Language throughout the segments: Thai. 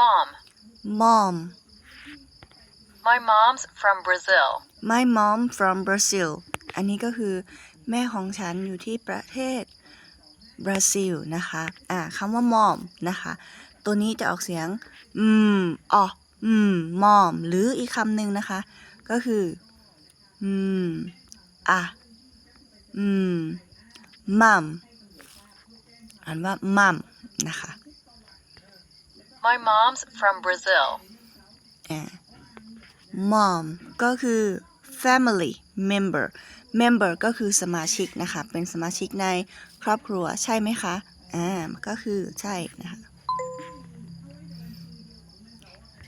Mom. mom My mom's from Brazil. my mom from Brazil อันนี้ก็คือแม่ของฉันอยู่ที่ประเทศบราซิลนะคะ อ่าคำว่า mom นะคะ ตัวนี้จะออกเสียง อืมอ๋ออืม mom หรืออีกคำหนึ่งนะคะ ก็คือ อืม อะ อืม mom อ่านว่า mom นะคะ My mom's from Brazil. อ่า mom ก็คือ family member member ก็คือสมาชิกนะคะ เป็นสมาชิกในครอบครัวใช่ไหมคะ อ่า ก็คือใช่นะคะ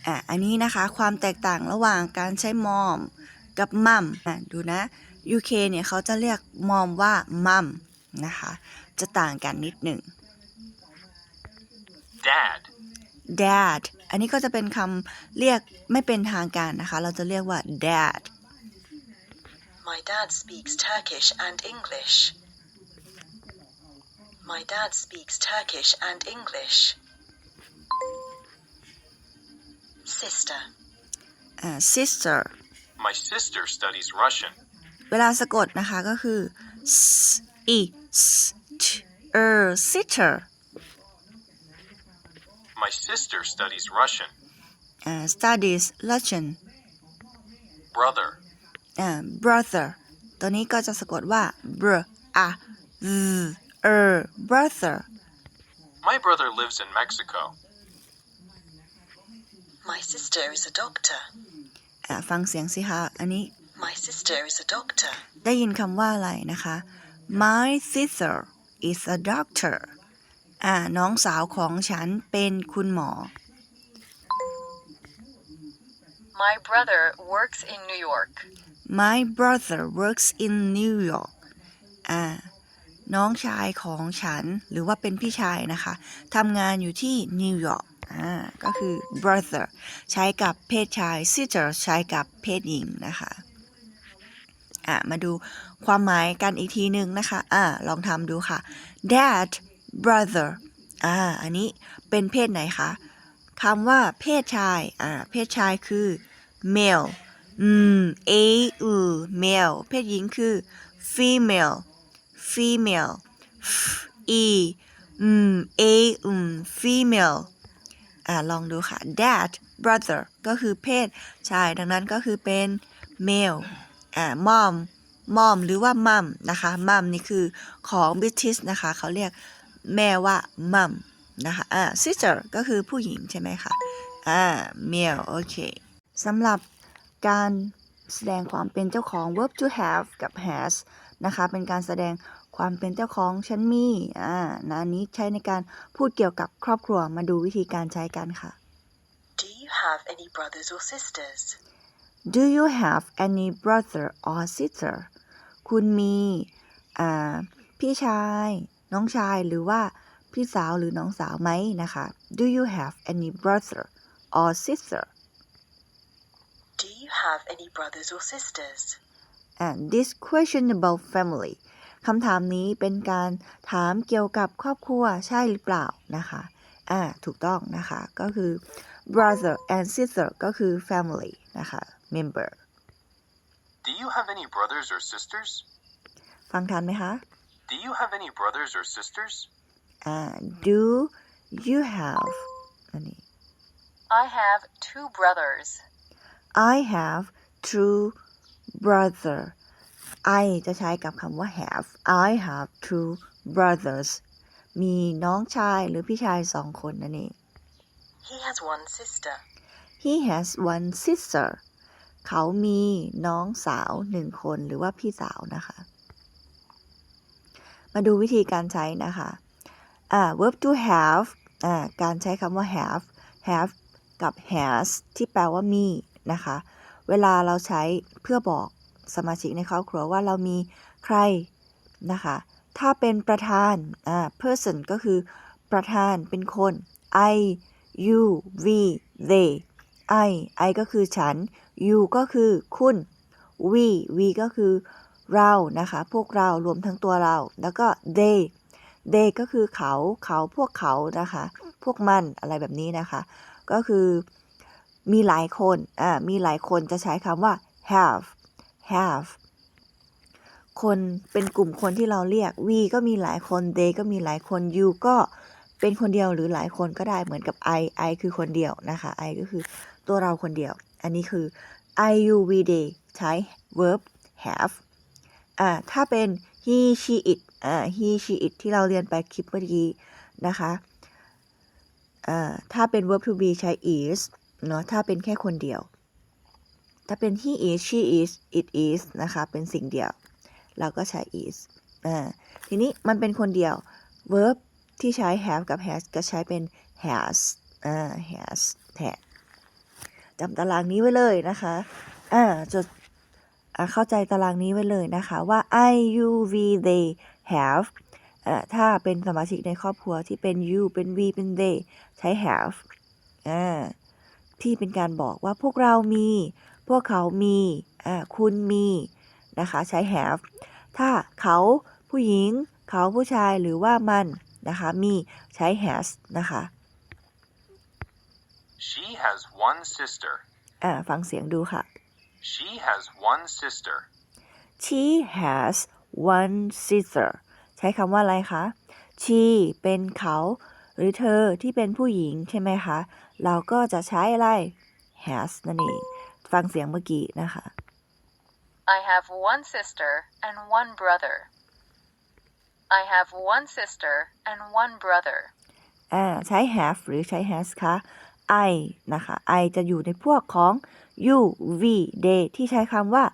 อะอันนี้นะคะความแตกต่างระหว่างการใช้ mom กับ mum อะดูนะ UK เนี่ยเขาจะเรียก mom ว่า mum นะคะ จะต่างกันนิดหนึ่ง Dad. Dad อันนี้ก็จะเป็นคำเรียกไม่เป็นทางการนะคะ เราจะเรียกว่า dad My dad speaks Turkish and English. My dad speaks Turkish and English. Sister. อ่า sister My sister studies Russian. เวลาสะกดนะคะก็คือ s e s t er sister My sister studies Russian. อ่า studies Russian Brother. อ่า brother ตัวนี้ก็จะสะกดว่า br a z er brother My brother lives in Mexico. My sister is a doctor. อ่าฟังเสียงสิคะอันนี้ My sister is a doctor. ได้ยินคำว่าอะไรนะคะ My sister is a doctor อ่าน้องสาวของฉันเป็นคุณหมอ My brother works in New York. My brother works in New York อ่าน้องชายของฉันหรือว่าเป็นพี่ชายนะคะทำงานอยู่ที่นิวยอร์กอ่าก็คือ brother ใช้กับเพศชาย sister ใช้กับเพศหญิงนะคะอ่ามาดูความหมายกันอีกทีหนึ่งนะคะอ่าลองทำดูค่ะ dad brother อ่า อันนี้เป็นเพศไหนคะคำว่าเพศชาย อ่า เพศชายคือ male อืม a อือ male เพศหญิงคือ female female f e อืม a อืม female อ่า ลองดูค่ะ dad brother ก็คือเพศชาย ดังนั้นก็คือเป็น male อ่า mom mom หรือว่า mum นะคะ mum นี่คือของ British นะคะ เขาเรียก แม่ว่า mum นะคะอ่า sister ก็คือผู้หญิงใช่ไหมคะอ่า male โอเคสำหรับการแสดงความเป็นเจ้าของ verb to have กับ has นะคะ เป็นการแสดงความเป็นเจ้าของฉันมีอ่านะอันนี้ใช้ในการพูดเกี่ยวกับครอบครัวมาดูวิธีการใช้กันค่ะ Do you have any brothers or sisters? Do you have any brother or sister คุณมีอ่าพี่ชาย น้องชายหรือว่าพี่สาวหรือน้องสาวไหมนะคะ Do you have any brother or sister Do you have any brothers or sisters? and this question about family คำถามนี้เป็นการถามเกี่ยวกับครอบครัวใช่หรือเปล่านะคะ อ่า ถูกต้องนะคะ ก็คือ brother and sister ก็คือ family นะคะ member Do you have any brothers or sisters? ฟังทันไหมคะ Do you have any brothers or sisters? อ่า do you have อันนี้ I have two brothers. I have two brother I จะใช้กับคำว่า have I have two brothers มีน้องชายหรือพี่ชายสองคนนั่นเอง He has one sister. He has one sister เขามีน้องสาวหนึ่งคนหรือว่าพี่สาวนะคะ มาดูวิธีการใช้นะคะอ่า verb to have อ่าการใช้คำว่า have have กับ has ที่แปลว่ามีนะคะ เวลาเราใช้เพื่อบอกสมาชิกในครอบครัวว่าเรามีใครนะคะ ถ้าเป็นประธานอ่า person ก็คือประธานเป็นคน I you we they I I ก็คือฉัน you ก็คือคุณ we we ก็คือ เรานะคะ พวกเรารวมทั้งตัวเรา แล้วก็ they they ก็คือเขาเขาพวกเขานะคะ พวกมันอะไรแบบนี้นะคะ ก็คือมีหลายคนอ่ามีหลายคนจะใช้คำว่า have have คนเป็นกลุ่มคนที่เราเรียก we ก็มีหลายคน they ก็มีหลายคน you ก็เป็นคนเดียวหรือหลายคนก็ได้เหมือนกับ I I คือคนเดียวนะคะ I ก็คือตัวเราคนเดียว อันนี้คือ I you we they ใช้ verb have อ่าถ้าเป็น he she it อ่า he she it ที่เราเรียนไปคลิปเมื่อกี้นะคะอ่าถ้าเป็น verb to be ใช้ is เนาะถ้าเป็นแค่คนเดียว ถ้าเป็น he is she is it is นะคะเป็นสิ่งเดียว เราก็ใช้ is อ่าทีนี้มันเป็นคนเดียว verb ที่ใช้ have กับ has ก็ใช้เป็น has อ่า has แทนจำตารางนี้ไว้เลยนะคะ อ่าจด เข้าใจตารางนี้ไว้เลยนะคะว่า I you we they have อ่าถ้าเป็นสมาชิกในครอบครัวที่เป็น you เป็น we เป็น they ใช้ have อ่าที่เป็นการบอกว่าพวกเรามี พวกเขามีอ่าคุณมีนะคะใช้ have ถ้าเขาผู้หญิง เขาผู้ชายหรือว่ามันนะคะมีใช้ has นะคะ She has one sister. อ่าฟังเสียงดูค่ะ She has one sister. she has one sister ใช้คำว่าอะไรคะ she เป็นเขา หรือเธอที่เป็นผู้หญิงใช่ไหมคะ เราก็จะใช้อะไร has นั่นเอง ฟังเสียงเมื่อกี้นะคะ I have one sister and one brother. I have one sister and one brother. อ่าใช้ have หรือใช้ has คะ I นะคะ I จะอยู่ในพวกของ you we they ที่ใช้คำว่า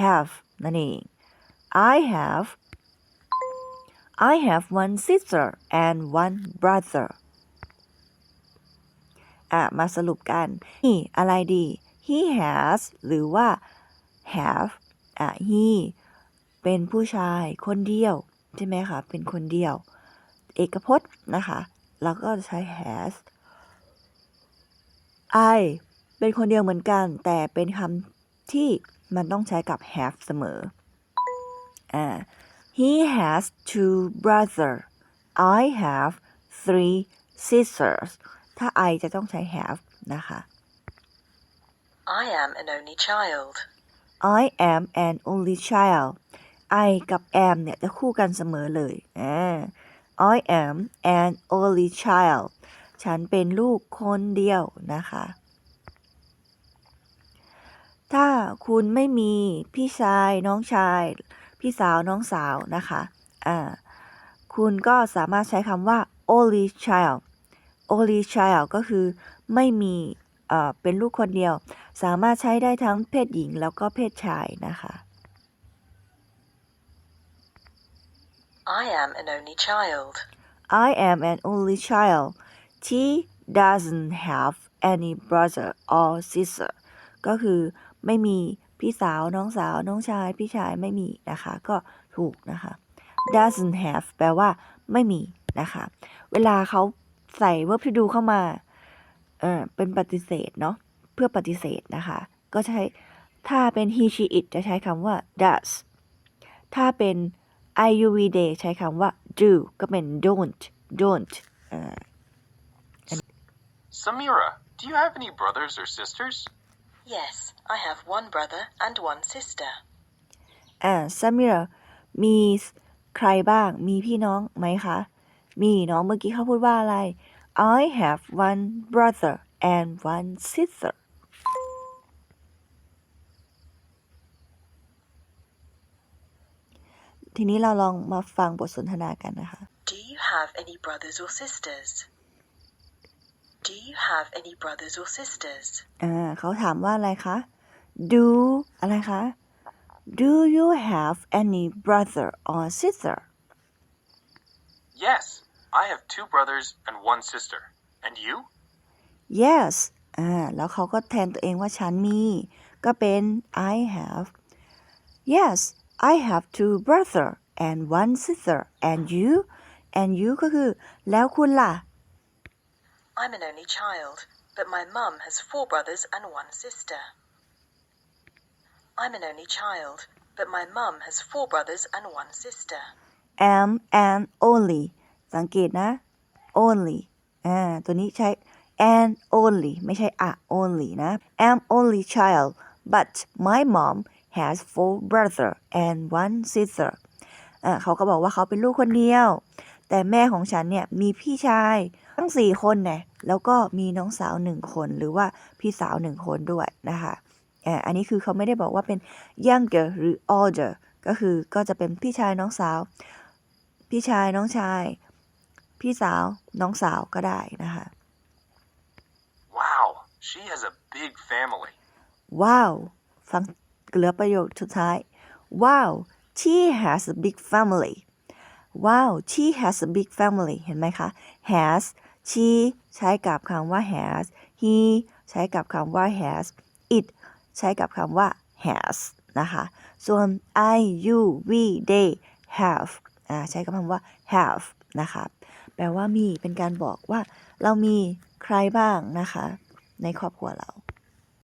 have นั่นเอง I have I have one sister and one brother อะ มาสรุปกันนี่อะไรดี he has หรือว่า have อะ he เป็นผู้ชายคนเดียว ใช่ไหมคะ เป็นคนเดียว เอกพจน์นะคะเราก็จะใช้ has I เป็นคนเดียวเหมือนกัน แต่เป็นคำที่มันต้องใช้กับ have เสมออ่า he has two brother I have three sisters ถ้า I จะต้องใช้ have นะคะ I am an only child. I am an only child I กับ am เนี่ยจะคู่กันเสมอเลยอ่า I am an only child ฉันเป็นลูกคนเดียวนะคะ ถ้าคุณไม่มีพี่ชาย น้องชาย พี่สาว น้องสาวนะคะอ่าคุณก็สามารถใช้คำว่า only child only child ก็คือไม่มีเอ่อเป็นลูกคนเดียว สามารถใช้ได้ทั้งเพศหญิงแล้วก็เพศชายนะคะ I am an only child. I am an only child she doesn't have any brother or sister ก็คือ ไม่มีพี่สาวน้องสาวน้องชาย พี่ชายไม่มีนะคะ ก็ถูกนะคะ doesn't have แปลว่าไม่มีนะคะ เวลาเขาใส่ verb to do เข้ามาเออเป็นปฏิเสธเนาะเพื่อปฏิเสธนะคะ ก็ใช้ถ้าเป็น he she it จะใช้คำว่า does ถ้าเป็น I U V day ใช้คำว่า do ก็เป็น don't don't Samira, do you have any brothers or sisters? Yes, I have one brother and one sister. อ่าซามิรามีใครบ้าง มีพี่น้องไหมคะ มีน้องเมื่อกี้เขาพูดว่าอะไร I have one brother and one sister ทีนี้เราลองมาฟังบทสนทนากันนะคะ Do you have any brothers or sisters? Do you have any brothers or sisters? อ่าเขาถามว่าอะไรคะ do อะไรคะ do you have any brother or sister Yes, I have two brothers and one sister. And you? yes อ่าแล้วเขาก็แทนตัวเองว่าฉันมี ก็เป็น I have yes I have two brother and one sister and you and you ก็คือ แล้วคุณล่ะ I'm an only child, but my mum has four brothers and one sister. I'm an only child, but my mum has four brothers and one sister. am and only สังเกตนะ only อ่าตัวนี้ใช้ and only ไม่ใช่ a only นะ am only child but my mom has four brother and one sister อ่าเขาก็บอกว่าเขาเป็นลูกคนเดียว แต่แม่ของฉันเนี่ยมีพี่ชาย ทั้งสี่คนเนี่ยแล้วก็มีน้องสาวหนึ่งคนหรือว่าพี่สาวหนึ่งคนด้วยนะคะอ่าอันนี้คือเขาไม่ได้บอกว่าเป็น younger หรือ older ก็คือก็จะเป็นพี่ชายน้องสาว พี่ชายน้องชาย พี่สาวน้องสาวก็ได้นะคะ Wow, she has a big family. ว้าวฟังเหลือประโยคสุดท้ายว้าว she has a big family ว้าว she has a big family เห็นไหมคะ has she ใช้กับคำว่า has he ใช้กับคำว่า has it ใช้กับคำว่า has นะคะ ส่วน I you we they have อ่าใช้กับคำว่า have นะคะ แปลว่ามี เป็นการบอกว่าเรามีใครบ้างนะคะ ในครอบครัวเรา